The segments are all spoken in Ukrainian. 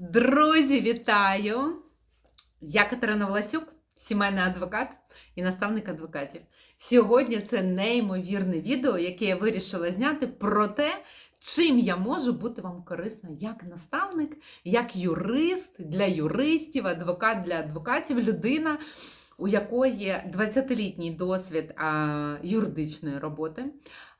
Друзі, вітаю! Я Катерина Власюк, сімейний адвокат і наставник адвокатів. Сьогодні це неймовірне відео, яке я вирішила зняти про те, чим я можу бути вам корисна як наставник, як юрист для юристів, адвокат для адвокатів, людина, у якої 20-літній досвід юридичної роботи.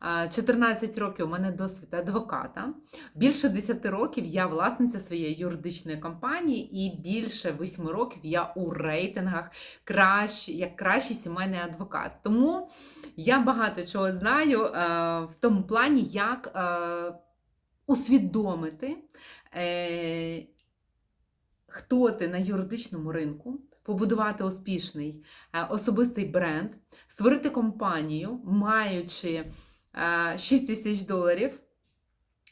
А, 14 років у мене досвід адвоката. Більше 10 років я власниця своєї юридичної компанії, і більше 8 років я у рейтингах кращ, як кращий сімейний адвокат. Тому я багато чого знаю е, в тому плані, як е, усвідомити, е, хто ти на юридичному ринку. Побудувати успішний е, особистий бренд, створити компанію, маючи е, 6 тисяч доларів,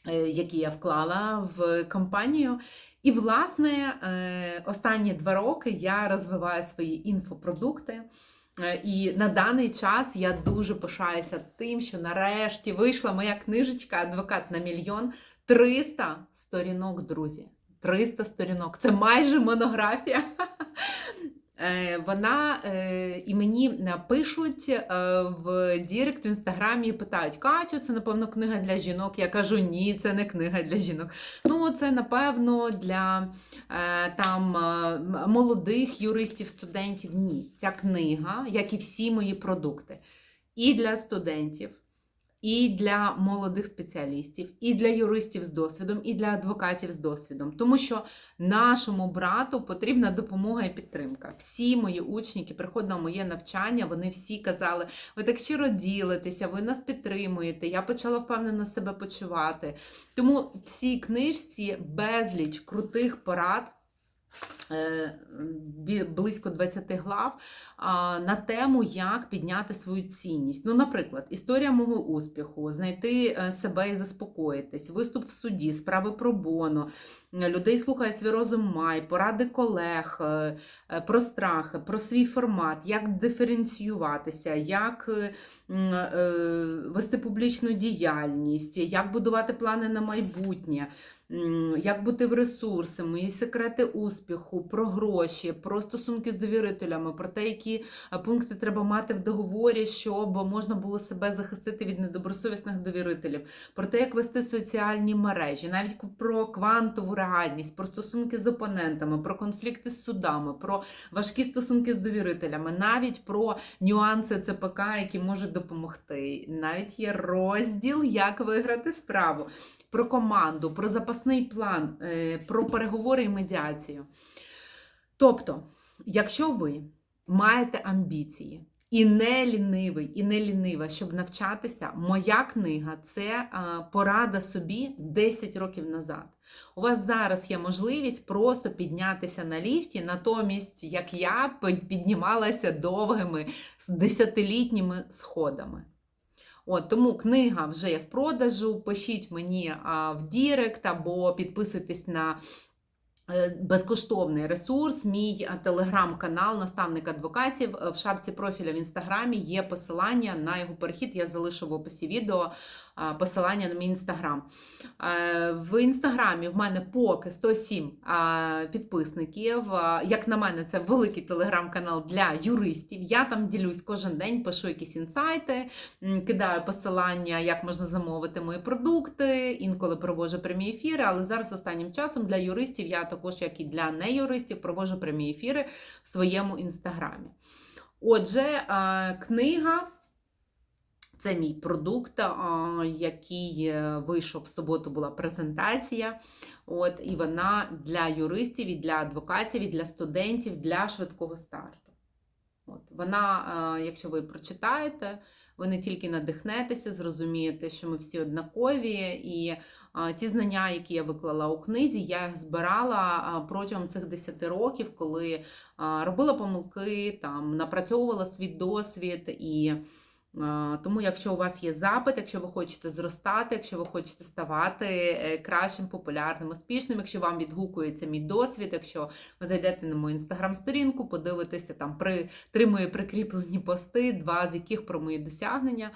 е, які я вклала в компанію. І, власне, е, останні два роки я розвиваю свої інфопродукти. Е, І на даний час я дуже пишаюся тим, що нарешті вийшла моя книжечка Адвокат на мільйон 300 сторінок, друзі. 300 сторінок. Це майже монографія. Е, Вона е, і мені напишуть е, в Дірект в інстаграмі і питають: Катю, це напевно книга для жінок. Я кажу, ні, це не книга для жінок. Ну, це напевно для там молодих юристів, студентів. Ні, ця книга, як і всі мої продукти, і для студентів. І для молодих спеціалістів, і для юристів з досвідом, і для адвокатів з досвідом. Тому що нашому брату потрібна допомога і підтримка. Всі мої учні, які приходили на моє навчання, вони всі казали: ви так щиро ділитеся, ви нас підтримуєте. Я почала впевнено себе почувати. Тому в цій книжці безліч крутих порад. Е, Близько 20 глав на тему, як підняти свою цінність. Ну, наприклад, історія мого успіху, знайти е, себе і заспокоїтись, виступ в суді, справи про боно, е, людей слухає свій розум май, поради колег, про страхи, про свій формат, як диференціюватися, як вести публічну діяльність, як будувати плани на майбутнє. Як бути в ресурси, мої секрети успіху, про гроші, про стосунки з довірителями, про те, які пункти треба мати в договорі, щоб можна було себе захистити від недобросовісних довірителів, про те, як вести соціальні мережі, навіть про квантову реальність, про стосунки з опонентами, про конфлікти з судами, про важкі стосунки з довірителями, навіть про нюанси ЦПК, які можуть допомогти. Навіть є розділ, як виграти справу. Про команду, про запасний план, е, про переговори і медіацію. Тобто, якщо ви маєте амбіції і не лінивий, і не лінива, щоб навчатися, моя книга це порада собі 10 років назад. У вас зараз є можливість просто піднятися на ліфті, натомість, як я піднімалася довгими десятилітніми сходами. От, тому книга вже є в продажу. Пишіть мені в Дірект або підписуйтесь на безкоштовний ресурс. Мій е, телеграм-канал, наставник адвокатів. Е, В шапці профіля в інстаграмі є посилання на його перехід. Я залишу в описі відео посилання на мій інстаграм. Е, В інстаграмі в мене поки 107 підписників. Як на мене, це великий телеграм-канал для юристів. Я там ділюсь кожен день, пишу якісь інсайти, кидаю посилання, як можна замовити мої продукти, інколи проводжу прямі ефіри, але зараз останнім часом для юристів я також, як і для неюристів, проводжу прямі ефіри в своєму інстаграмі. Отже, е, книга. Це мій продукт, який е, вийшов в суботу, була презентація. От, і вона для юристів, і для адвокатів, і для студентів для швидкого старту. От, вона, е, якщо ви прочитаєте, ви не тільки надихнетеся, зрозумієте, що ми всі однакові, і ті знання, які я виклала у книзі, я їх збирала протягом цих 10 років, коли робила помилки, там, напрацьовувала свій досвід і. Е, Тому, якщо у вас є запит, якщо ви хочете зростати, якщо ви хочете ставати е, кращим, популярним, успішним, якщо вам відгукується мій досвід, якщо ви зайдете на мою інстаграм-сторінку, подивитеся там при три мої прикріплені пости, два з яких про мої досягнення.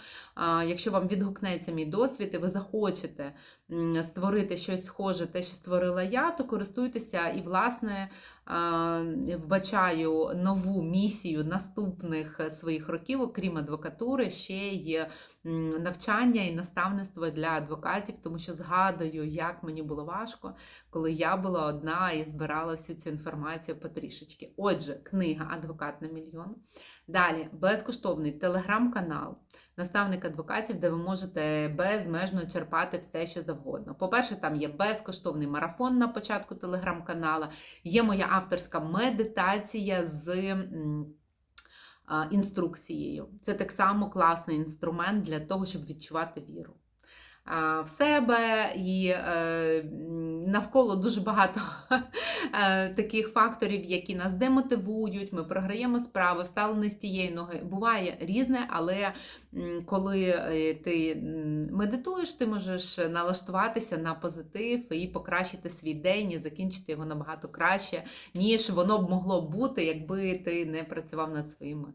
Якщо вам відгукнеться мій досвід, і ви захочете створити щось схоже, те, що створила я, то користуйтеся і, власне, вбачаю нову місію наступних своїх років, окрім адвокатури, ще є навчання і наставництво для адвокатів, тому що згадую, як мені було важко, коли я була одна і збирала всю цю інформацію потрішечки. Отже, книга Адвокат на мільйон. Далі безкоштовний телеграм-канал, наставник адвокатів, де ви можете безмежно черпати все, що завгодно. По-перше, там є безкоштовний марафон на початку телеграм-канала, є моя авторська медитація з. Інструкцією. Це так само класний інструмент для того, щоб відчувати віру в себе і е, навколо дуже багато е, таких факторів, які нас демотивують. Ми програємо справи, встали не з тієї ноги. Буває різне, але коли е, ти медитуєш, ти можеш налаштуватися на позитив і покращити свій день і закінчити його набагато краще, ніж воно б могло бути, якби ти не працював над своїм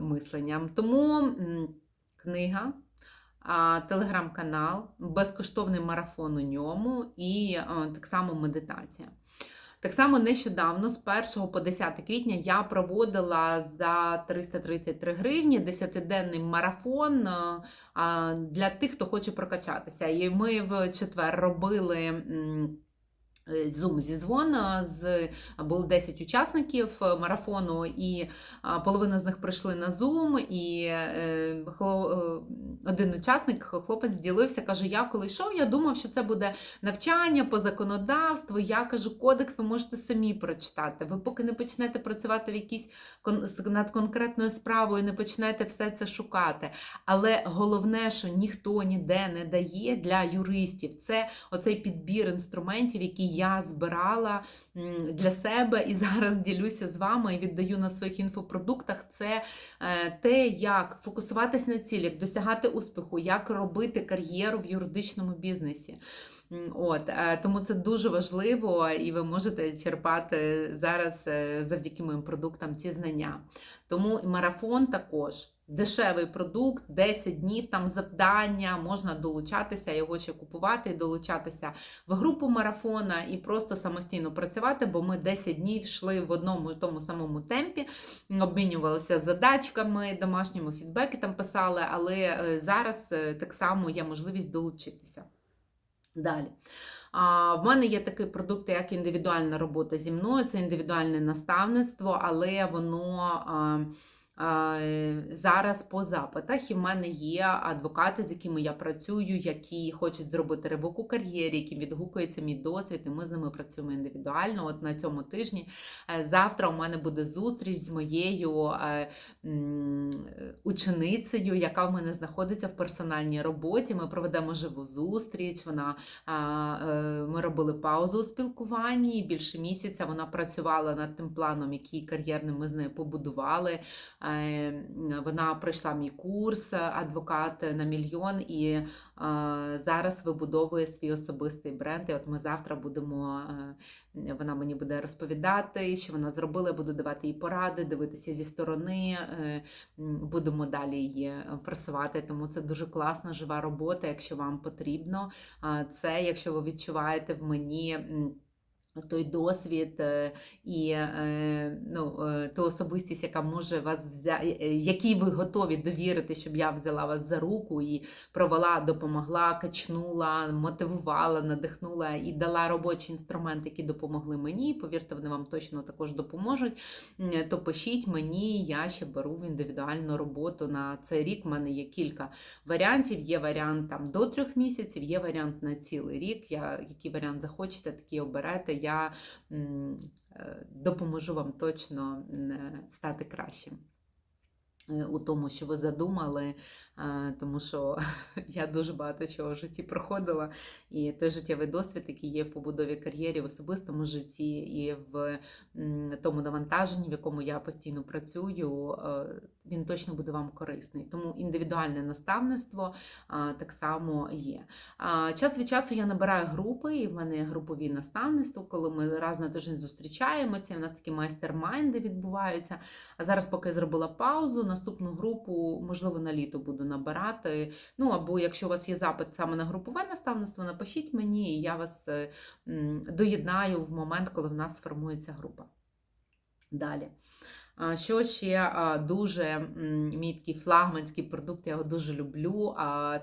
мисленням. Тому книга. Телеграм-канал, безкоштовний марафон у ньому і так само медитація. Так само нещодавно, з 1 по 10 квітня, я проводила за 333 гривні 10-денний марафон для тих, хто хоче прокачатися. І ми в четвер робили. М, е, Zoom зізвон з було 10 учасників е, марафону, і половина з них прийшли на Zoom, і е, один учасник, хлопець, ділився, каже: Я коли йшов, я думав, що це буде навчання по законодавству. Я кажу, кодекс ви можете самі прочитати. Ви поки не почнете працювати в якійсь над конкретною справою, не почнете все це шукати. Але головне, що ніхто ніде не дає для юристів, це оцей підбір інструментів, які я збирала для себе і зараз ділюся з вами і віддаю на своїх інфопродуктах. Це е, те, як фокусуватись на цілі, як досягати успіху, як робити кар'єру в юридичному бізнесі. От е, тому це дуже важливо, і ви можете черпати зараз е, завдяки моїм продуктам ці знання. Тому і марафон також. Дешевий продукт, 10 днів, там завдання, можна долучатися, його ще купувати долучатися в групу марафона і просто самостійно працювати, бо ми 10 днів йшли в одному і тому самому темпі, обмінювалися задачками, домашніми фідбеки там писали, але е, зараз е, так само є можливість долучитися. Далі. А, в мене є такий продукт, як індивідуальна робота зі мною, це індивідуальне наставництво, але воно а, зараз по запитах. І в мене є адвокати, з якими я працюю, які хочуть зробити ривок у кар'єрі, яким відгукується мій досвід, і ми з ними працюємо індивідуально. От на цьому тижні. Е, Завтра у мене буде зустріч з моєю е, ученицею, яка в мене знаходиться в персональній роботі. Ми проведемо живу зустріч. Вона е, ми робили паузу у спілкуванні. Більше місяця вона працювала над тим планом, який кар'єрний ми з нею побудували. Е, Вона пройшла мій курс адвокат на мільйон і е, зараз вибудовує свій особистий бренд. І от ми завтра будемо. е, Вона мені буде розповідати, що вона зробила. Я буду давати їй поради, дивитися зі сторони. е, Будемо далі її просувати. Тому це дуже класна жива робота, якщо вам потрібно. Це, якщо ви відчуваєте в мені. Той досвід е, і е, ну, е, ту особистість, яка може вас взяти, якій ви готові довірити, щоб я взяла вас за руку і провела, допомогла, качнула, мотивувала, надихнула і дала робочі інструменти, які допомогли мені. Повірте, вони вам точно також допоможуть. То пишіть мені, я ще беру в індивідуальну роботу на цей рік. У мене є кілька варіантів. Є варіант там до трьох місяців, є варіант на цілий рік. Я, який варіант захочете, такий оберете. Я е, допоможу вам точно стати кращим. е, У тому, що ви задумали, е, тому що я дуже багато чого в житті проходила, і той життєвий досвід, який є в побудові кар'єрі, в особистому житті і в тому навантаженні, в якому я постійно працюю, е, він точно буде вам корисний. Тому індивідуальне наставництво так само є. Час від часу я набираю групи, і в мене групові наставництва, коли ми раз на тиждень зустрічаємося. У нас такі майстер-майнди відбуваються. А зараз, поки я зробила паузу, наступну групу, можливо, на літо буду буду набирати. Ну або якщо у вас є запит саме на групове наставництво, напишіть мені, і я вас е, доєднаю в момент, коли в нас сформується група. Далі. Що ще дуже мій такий флагманський продукт, я його дуже люблю.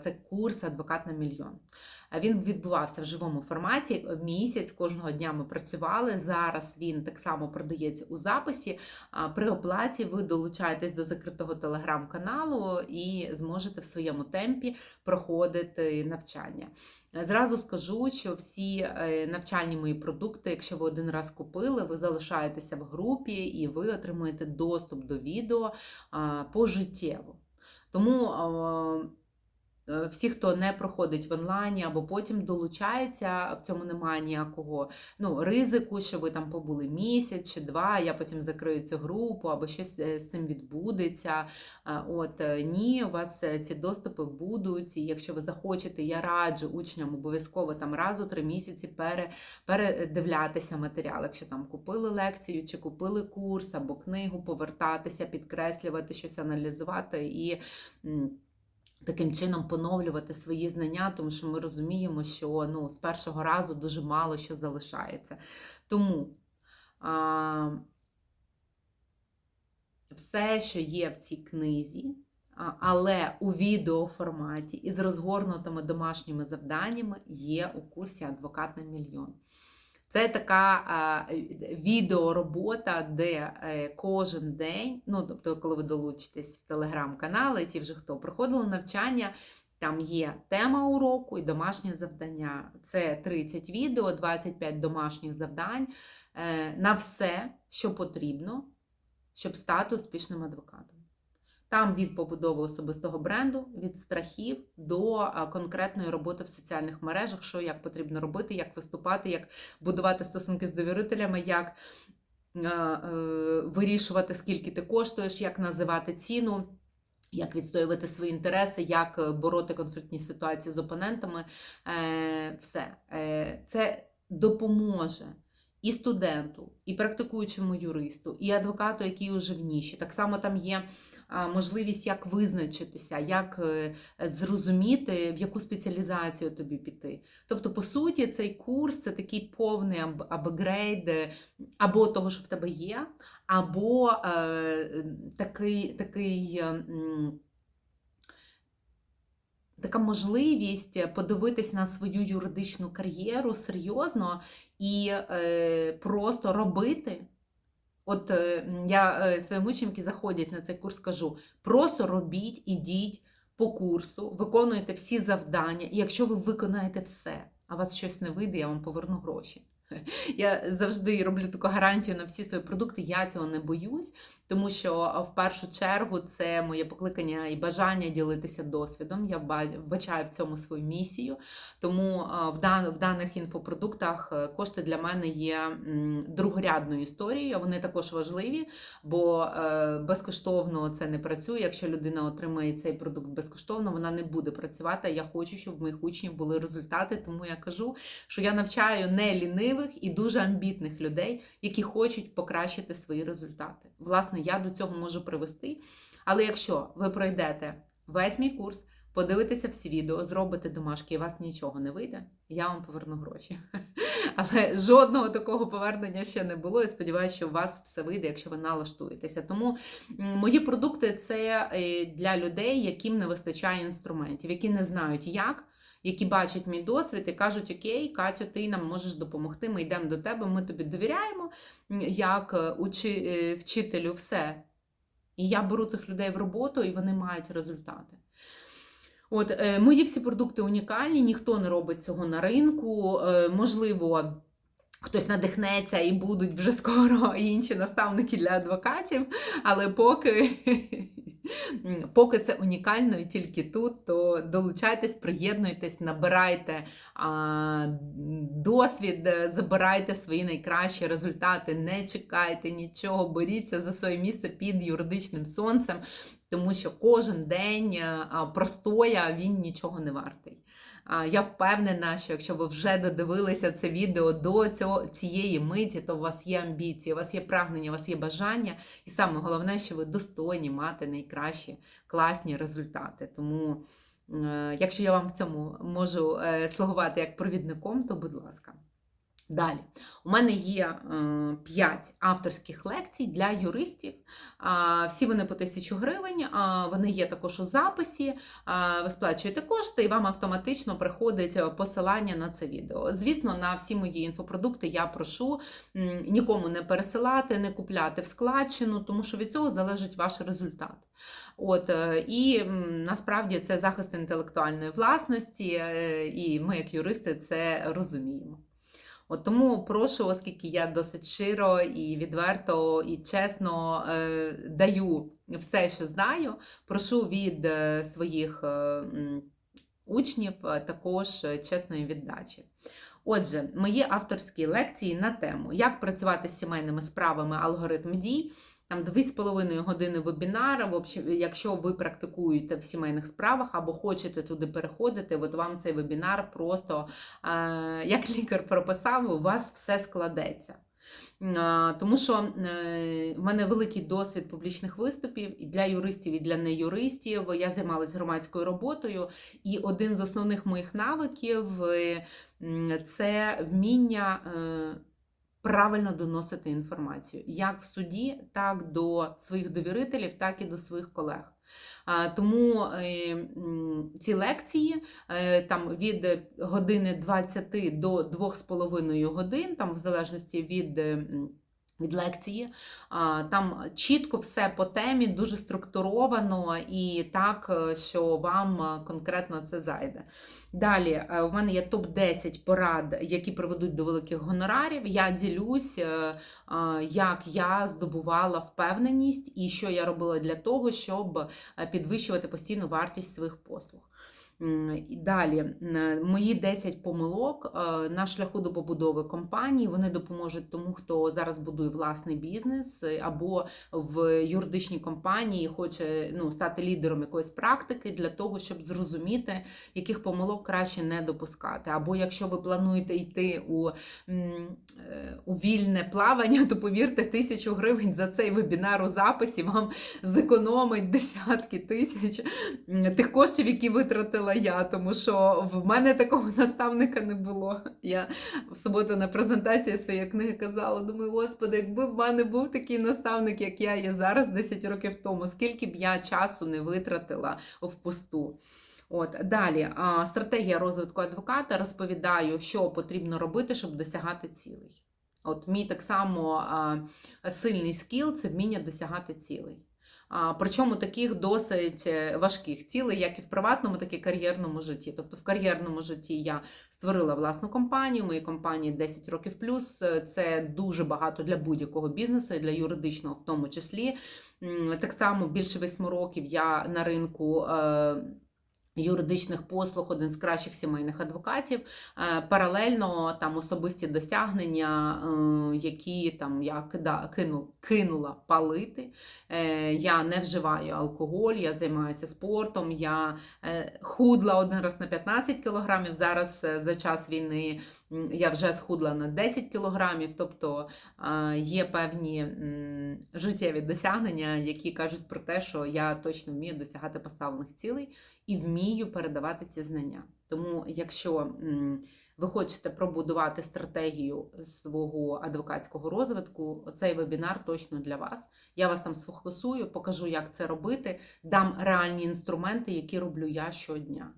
Це курс Адвокат на мільйон. Він відбувався в живому форматі місяць. Кожного дня ми працювали. Зараз він так само продається у записі. При оплаті ви долучаєтесь до закритого телеграм-каналу і зможете в своєму темпі проходити навчання. Зразу скажу, що всі е, навчальні мої продукти, якщо ви один раз купили, ви залишаєтеся в групі і ви отримуєте доступ до відео пожиттєво. Тому всі, хто не проходить в онлайні або потім долучається, в цьому немає ніякого ну, ризику, що ви там побули місяць чи два, я потім закрию цю групу, або щось е, з цим відбудеться. От е, ні, у вас е, ці доступи будуть. І якщо ви захочете, я раджу учням обов'язково там раз у три місяці пере, передивлятися матеріал. Якщо там купили лекцію чи купили курс або книгу, повертатися, підкреслювати щось, аналізувати і. Таким чином поновлювати свої знання, тому що ми розуміємо, що ну, з першого разу дуже мало що залишається. Тому а, все, що є в цій книзі, але у відеоформаті і з розгорнутими домашніми завданнями є у курсі Адвокат на мільйон. Це така а, відеоробота, де е, кожен день, ну тобто, коли ви долучитесь в телеграм-канали, ті вже хто проходили навчання, там є тема уроку і домашнє завдання. Це 30 відео, 25 домашніх завдань е, на все, що потрібно, щоб стати успішним адвокатом. Там від побудови особистого бренду, від страхів до конкретної роботи в соціальних мережах, що як потрібно робити, як виступати, як будувати стосунки з довірителями, як е, е, вирішувати, скільки ти коштуєш, як називати ціну. Як відстоювати свої інтереси, як е, бороти конфліктні ситуації з опонентами, Е, все Е, це допоможе і студенту, і практикуючому юристу, і адвокату, який уже в ніші. Так само там є можливість як визначитися, як е, зрозуміти, в яку спеціалізацію тобі піти. Тобто, по суті, цей курс це такий повний апгрейд е, або того, що в тебе є, або е, такий, такий. Така можливість подивитись на свою юридичну кар'єру серйозно і е, просто робити. От е, я е, своїм учням, заходять на цей курс, кажу: просто робіть, ідіть по курсу, виконуйте всі завдання, і якщо ви виконаєте все, а вас щось не вийде, я вам поверну гроші. Я завжди роблю таку гарантію на всі свої продукти, я цього не боюсь, тому що в першу чергу це моє покликання і бажання ділитися досвідом. Я вбачаю в цьому свою місію. Тому в, даних інфопродуктах е, кошти для мене є другорядною історією. Вони також важливі, бо е, безкоштовно це не працює. Якщо людина отримає цей продукт безкоштовно, вона не буде працювати. Я хочу, щоб в моїх учнів були результати. Тому я кажу, що я навчаю не лінивих і дуже амбітних людей, які хочуть покращити свої результати. Власне, я до цього можу привести. Але якщо ви пройдете весь мій курс, подивитеся всі відео, зробите домашки і вас нічого не вийде, я вам поверну гроші. Але жодного такого повернення ще не було. І сподіваюся, що у вас все вийде, якщо ви налаштуєтеся. Тому мої продукти це е, для людей, яким не вистачає інструментів, які не знають як. Які бачать мій досвід і кажуть, окей, Катю, ти нам можеш допомогти, ми йдемо до тебе, ми тобі довіряємо, як е, учи, е, вчителю, все. І я беру цих людей в роботу, і вони мають результати. От, е, мої всі продукти унікальні, ніхто не робить цього на ринку. Е, можливо, хтось надихнеться і будуть вже скоро інші наставники для адвокатів, але поки, поки це унікально і тільки тут, то долучайтесь, приєднуйтесь, набирайте досвід, е, забирайте свої найкращі результати, не чекайте нічого, боріться за своє місце під юридичним сонцем, тому що кожен день е, простоя він нічого не вартий. Я впевнена, що якщо ви вже додивилися це відео до цього, цієї миті, то у вас є амбіції, у вас є прагнення, у вас є бажання, і саме головне, що ви достойні мати найкращі класні результати. Тому, е, якщо я вам в цьому можу е, слугувати як провідником, то будь ласка. Далі, у мене є 5 авторських лекцій для юристів. Всі вони по тисячу гривень. Вони є також у записі. Ви сплачуєте кошти, і вам автоматично приходить посилання на це відео. Звісно, на всі мої інфопродукти я прошу нікому не пересилати, не купляти в складчину, тому що від цього залежить ваш результат. От, е, І насправді це захист інтелектуальної власності, е, і ми, як юристи, це розуміємо. От тому прошу, оскільки я досить широ і відверто і чесно е, даю все, що знаю, прошу від е, своїх е, учнів е, також чесної віддачі. Отже, мої авторські лекції на тему, як працювати з сімейними справами алгоритм дій. Там 2,5 години вебінара. Якщо ви практикуєте в сімейних справах або хочете туди переходити, от вам цей вебінар просто, е, як лікар прописав, у вас все складеться. Тому що е, в мене великий досвід публічних виступів і для юристів, і для неюристів. Я займалася громадською роботою, і один з основних моїх навиків е, це вміння. Правильно доносити інформацію як в суді, так до своїх довірителів, так і до своїх колег. Тому е, ці лекції е, там від години 20 до 2,5 годин, там в залежності від. Від лекції, там чітко все по темі, дуже структуровано і так, е, що вам е, конкретно це зайде. Далі, е, в мене є топ-10 порад, які приведуть до великих гонорарів. Я ділюсь, як я здобувала впевненість і що я робила для того, щоб підвищувати постійну вартість своїх послуг. І Далі, мої 10 помилок е, на шляху до побудови компанії. Вони допоможуть тому, хто зараз будує власний бізнес е, або в юридичній компанії хоче ну, стати лідером якоїсь практики для того, щоб зрозуміти, яких помилок краще не допускати. Або якщо ви плануєте йти у, е, у вільне плавання, то повірте, тисячу гривень за цей вебінар у записі вам зекономить десятки тисяч тих коштів, які витратила я, тому що в мене такого наставника не було. Я в суботу на презентації своєї книги казала: думаю, господи, якби в мене був такий наставник, як я є зараз, 10 років тому, скільки б я часу не витратила впусту. От далі стратегія розвитку адвоката розповідаю, що потрібно робити, щоб досягати цілей. От мій так само сильний скіл це вміння досягати цілей. Причому таких досить е, важких цілей, як і в приватному, так і в кар'єрному житті. Тобто в кар'єрному житті я створила власну компанію, моїй компанії 10 років плюс. Це дуже багато для будь-якого бізнесу, і для юридичного в тому числі. Так само більше 8 років я на ринку. Юридичних послуг, один з кращих сімейних адвокатів. Е, Паралельно там особисті досягнення, е, які там я кину, кинула палити. Е, Я не вживаю алкоголь, я займаюся спортом. Я худла один раз на 15 кілограмів. Зараз за час війни я вже схудла на 10 кілограмів. Тобто є певні життєві досягнення, які кажуть про те, що я точно вмію досягати поставлених цілей і вмію передавати ці знання. Тому, якщо ви хочете пробудувати стратегію свого адвокатського розвитку, цей вебінар точно для вас. Я вас там сфокусую, покажу, як це робити, дам реальні інструменти, які роблю я щодня.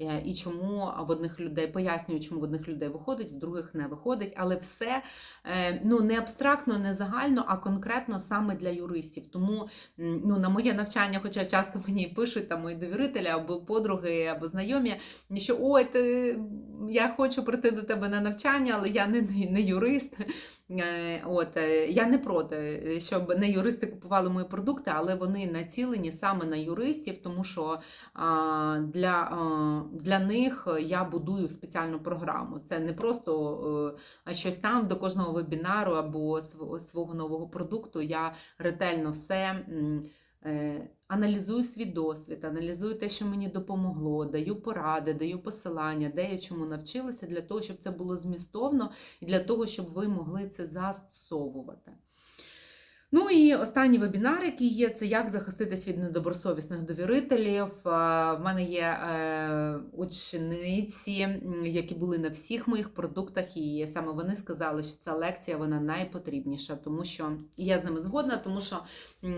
Е, І чому в одних людей пояснюю, чому в одних людей виходить, в других не виходить, але все е, ну не абстрактно, не загально, а конкретно саме для юристів. Тому ну, на моє навчання, хоча часто мені пишуть там мої довірителі або подруги, або знайомі, що ой, ти, я хочу прийти до тебе на навчання, але я не, не юрист. Е, От е, я не проти, щоб не юристи купували мої продукти, але вони націлені саме на юристів, тому що для, для них я будую спеціальну програму. Це не просто е, щось там до кожного вебінару або св- свого нового продукту. Я ретельно все. Е, Аналізую свій досвід, аналізую те, що мені допомогло, даю поради, даю посилання, де я чому навчилася, для того, щоб це було змістовно і для того, щоб ви могли це застосовувати. Ну і останній вебінар, який є, це як захиститись від недобросовісних довірителів. Е, В мене є е, учениці, які були на всіх моїх продуктах, і саме вони сказали, що ця лекція вона найпотрібніша, тому що я з ними згодна, тому що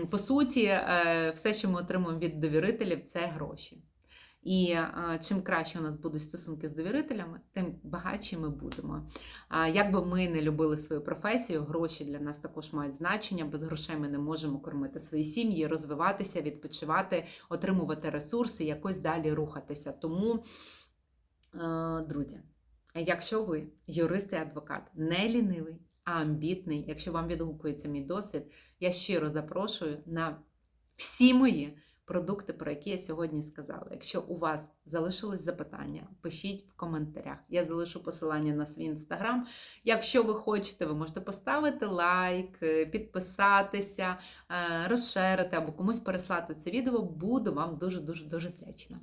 по суті, е, все, що ми отримуємо від довірителів, це гроші. І е, чим краще у нас будуть стосунки з довірителями, тим багатші ми будемо. А Як би ми не любили свою професію, гроші для нас також мають значення. Без грошей ми не можемо кормити свої сім'ї, розвиватися, відпочивати, отримувати ресурси, якось далі рухатися. Тому, е, друзі, якщо ви юрист і адвокат, не лінивий, а амбітний, якщо вам відгукується мій досвід, я щиро запрошую на всі мої продукти, про які я сьогодні сказала. Якщо у вас залишились запитання, пишіть в коментарях. Я залишу посилання на свій інстаграм. Якщо ви хочете, ви можете поставити лайк, е, підписатися, розширити або комусь переслати це відео. Буду вам дуже дуже дуже вдячна.